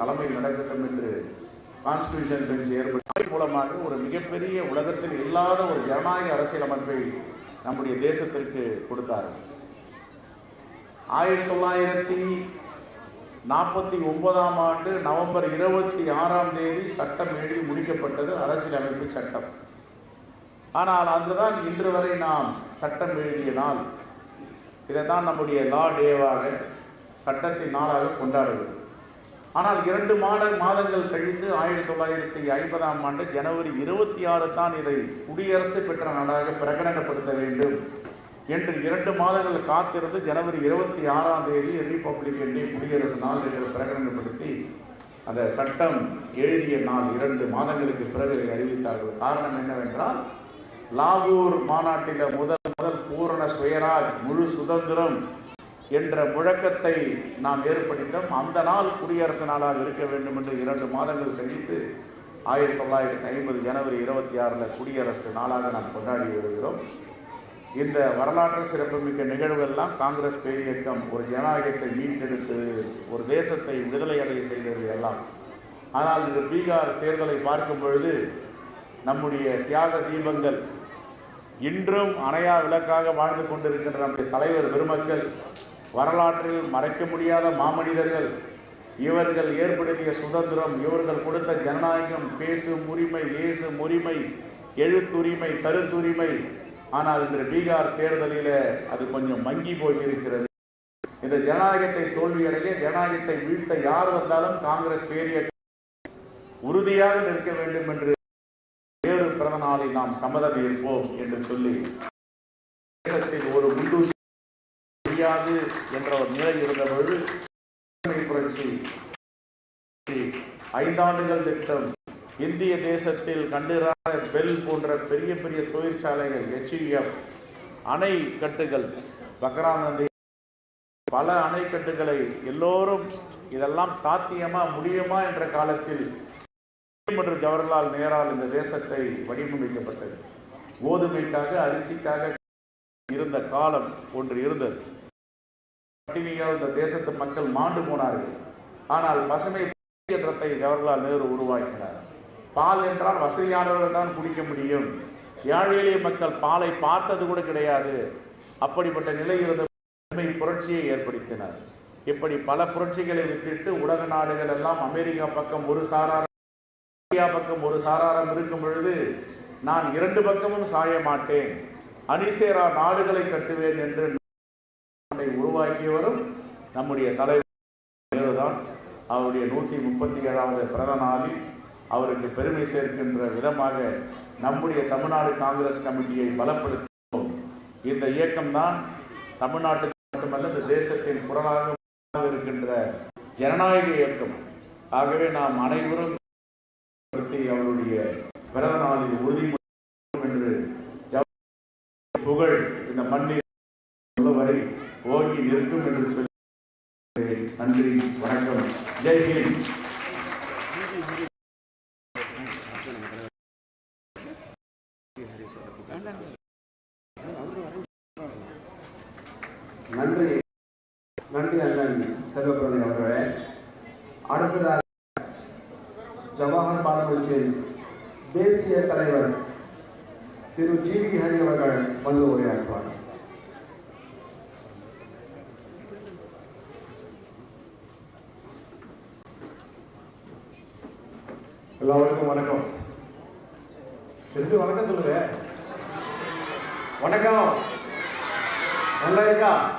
தலைமை நடக்கட்டும் என்று கான்ஸ்டியூஷன் பெஞ்ச் ஏற்பட்ட மூலமாக ஒரு மிகப்பெரிய உலகத்தில் இல்லாத ஒரு ஜனநாயக அரசியலமைப்பை நம்முடைய தேசத்திற்கு கொடுத்தார்கள். ஆயிரத்தி தொள்ளாயிரத்தி நாற்பத்தி ஒன்பதாம் ஆண்டு நவம்பர் இருபத்தி ஆறாம் தேதி சட்டம் எழுதி முடிக்கப்பட்டது அரசியலமைப்பு சட்டம். ஆனால் அதுதான் இன்று வரை நாம் சட்டம் எழுதிய நாள். இதை தான் நம்முடைய லா டேவாக சட்டத்தின் நாளாக கொண்டாடுவது ஆனால் இரண்டு மாத மாதங்கள் கழித்து ஆயிரத்தி தொள்ளாயிரத்தி ஐம்பதாம் ஆண்டு ஜனவரி இருபத்தி ஆறு தான் இதை குடியரசு பெற்ற நாடாக பிரகடனப்படுத்த வேண்டும் என்று இரண்டு மாதங்கள் காத்திருந்து ஜனவரி இருபத்தி ஆறாம் தேதி ரிபப்ளிக் டே குடியரசு நாள் என்று பிரகடனப்படுத்தி அந்த சட்டம் எழுதிய நாள் இரண்டு மாதங்களுக்கு பிறகு அறிவித்தார்கள். காரணம் என்னவென்றால் லாகூர் மாநாட்டில் முதல் முதல் பூரண சுயராஜ் முழு சுதந்திரம் என்ற முழக்கத்தை நாம் ஏற்படுத்தோம் அந்த நாள் குடியரசு நாளாக இருக்க வேண்டும் என்று இரண்டு மாதங்கள் கழித்து ஆயிரத்தி தொள்ளாயிரத்தி ஐம்பது ஜனவரி இருபத்தி ஆறில் குடியரசு நாளாக நாம் கொண்டாடி வருகிறோம். இந்த வரலாற்று சிறப்புமிக்க நிகழ்வெல்லாம் காங்கிரஸ் பேரியக்கம் ஒரு ஜனநாயகத்தை மீட்டெடுத்து ஒரு தேசத்தை விடுதலை அடைய செய்தது எல்லாம். ஆனால் இந்த பீகார் தேர்தலை பார்க்கும் பொழுது நம்முடைய தியாக தீபங்கள் இன்றும் அணையா விளக்காக வாழ்ந்து கொண்டிருக்கின்ற நம்முடைய தலைவர் பெருமக்கள் வரலாற்றில் மறைக்க முடியாத மாமனிதர்கள் இவர்கள் ஏற்படுத்திய சுதந்திரம் இவர்கள் கொடுத்த ஜனநாயகம் பேசும் உரிமை ஏசும் உரிமை எழுத்துரிமை கருத்துரிமை. ஆனால் இன்று பீகார் தேர்தலில் அது கொஞ்சம் மங்கி போயிருக்கிறது. இந்த ஜனநாயகத்தை தோல்வியடைய ஜனநாயகத்தை வீழ்த்த யார் வந்தாலும் காங்கிரஸ் பேரிய உறுதியாக நிற்க வேண்டும் என்று வேறு பிறந்த நாளில் நாம் சம்மதம் இருப்போம் என்று சொல்லி தேசத்தில் ஒரு முண்டு முடியாது என்ற ஒரு நிலை இருந்த பொழுது புரட்சி ஐந்தாண்டுகள் திட்டம். இந்திய தேசத்தில் கண்டிராத பெல் போன்ற பெரிய பெரிய தொழிற்சாலைகள் ஹெச்இஎஃப் அணை கட்டுகள் பக்ரானந்தி பல அணைக்கட்டுகளை எல்லோரும் இதெல்லாம் சாத்தியமா முடியுமா என்ற காலத்தில் மற்றும் ஜவஹர்லால் நேரால் இந்த தேசத்தை வடிவமைக்கப்பட்டது. கோதுமைக்காக அரிசிக்காக இருந்த காலம் ஒன்று இருந்தது. பட்டினியால் இந்த தேசத்து மக்கள் மாண்டு போனார்கள். ஆனால் பசுமை என்றத்தை ஜவஹர்லால் நேரு உருவாக்கினார். பால் என்றால் வசதியானவர்கள் தான் குடிக்க முடியும். ஏழை எளிய மக்கள் பாலை பார்த்தது கூட கிடையாது. அப்படிப்பட்ட நிலை இருந்த புரட்சியை ஏற்படுத்தினார். இப்படி பல புரட்சிகளை வித்திட்டு உலக நாடுகள் எல்லாம் அமெரிக்கா பக்கம் ஒரு சாராரம் இந்தியா பக்கம் ஒரு சாராரம் இருக்கும் பொழுது நான் இரண்டு பக்கமும் சாய மாட்டேன். அணிசேரா நாடுகளை கட்டுவேன் என்று உருவாக்கியவரும் நம்முடைய தலைவர் நேருதான். அவருடைய நூற்றி முப்பத்தி ஏழாவது பிறந்த நாளில் அவருக்கு பெருமை சேர்க்கின்ற விதமாக நம்முடைய தமிழ்நாடு காங்கிரஸ் கமிட்டியை பலப்படுத்துவோம் இந்த இயக்கம்தான் தமிழ்நாட்டுக்கு மட்டுமல்ல இந்த தேசத்தின் குரலாக இருக்கின்ற ஜனநாயக இயக்கம். ஆகவே நாம் அனைவரும் அவருடைய பிறந்த நாளில் உறுதிமொழி என்று புகழ் இந்த மண்ணில் உள்ளவரை ஓங்கி நிற்கும் என்று சொல்லி நன்றி வணக்கம். ஜெய் ஹிந்த். நன்றி. நன்றி அண்ணன் செல்வப்பிரதி அவர்களே. அடுத்ததாக ஜவஹர் பார்லிமெண்டின் தேசிய தலைவர் திரு ஜி வி ஹரி அவர்கள் வந்து உரையாற்றுவார் எல்லாருக்கும் வணக்கம். திரும்பி வணக்கம் சொல்லுங்க? வணக்கம். நல்லா இருக்கா?